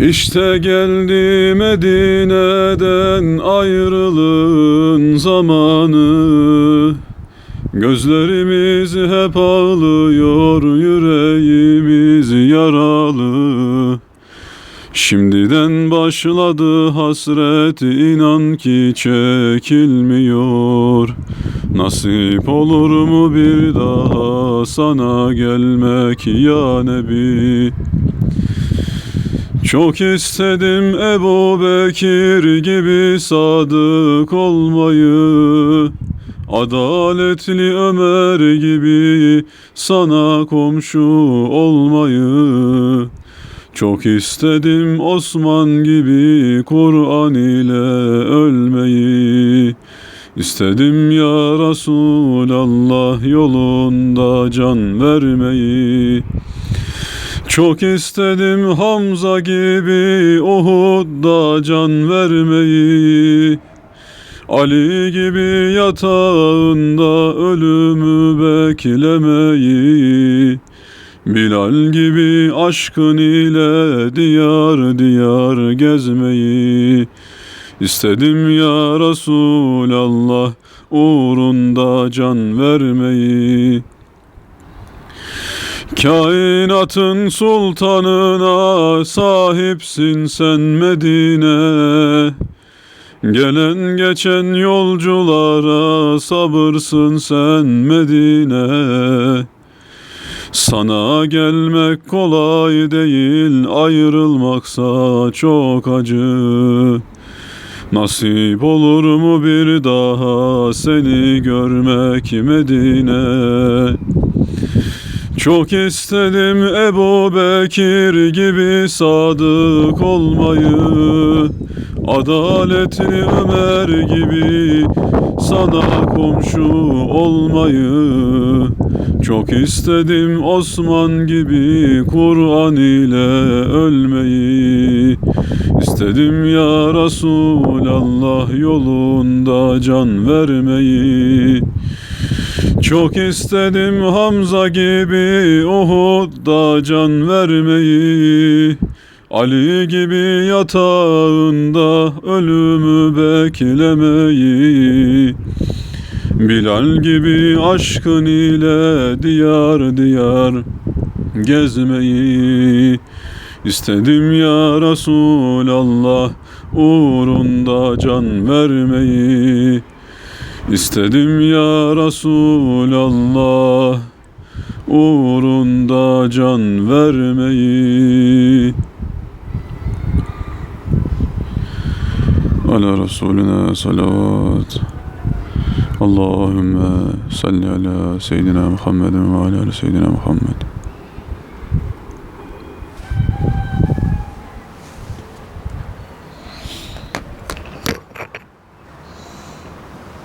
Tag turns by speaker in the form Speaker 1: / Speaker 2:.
Speaker 1: İşte geldi Medine'den ayrılığın zamanı. Gözlerimiz hep ağlıyor, yüreğimiz yaralı. Şimdiden başladı hasret inan ki çekilmiyor. Nasip olur mu bir daha sana gelmek ya Nebi çok istedim Ebu Bekir gibi sadık olmayı Adaletli Ömer gibi sana komşu olmayı. Çok istedim Osman gibi Kur'an ile ölmeyi. İstedim ya Resulallah yolunda can vermeyi çok istedim Hamza gibi Uhud'da can vermeyi. Ali gibi yatağında ölümü beklemeyi. Bilal gibi aşkın ile diyar diyar gezmeyi. İstedim ya Resulallah uğrunda can vermeyi Kainatın sultanına sahipsin sen Medine. Gelen geçen yolculara sabırsın sen Medine. Sana gelmek kolay değil ayrılmaksa çok acı. Nasip olur mu bir daha seni görmek Medine çok istedim Ebu Bekir gibi sadık olmayı Adaletli Ömer gibi sana komşu olmayı. Çok istedim Osman gibi Kur'an ile ölmeyi. İstedim ya Resulallah yolunda can vermeyi çok istedim Hamza gibi Uhud'da can vermeyi. Ali gibi yatağında ölümü beklemeyi. Bilal gibi aşkın ile diyar diyar gezmeyi. İstedim ya Resulallah uğrunda can vermeyi İstedim ya Resulallah uğrunda can vermeyi. Ala Resulüne salavat Allahümme salli ala seyyidina Muhammedin ve ala seyyidina Muhammed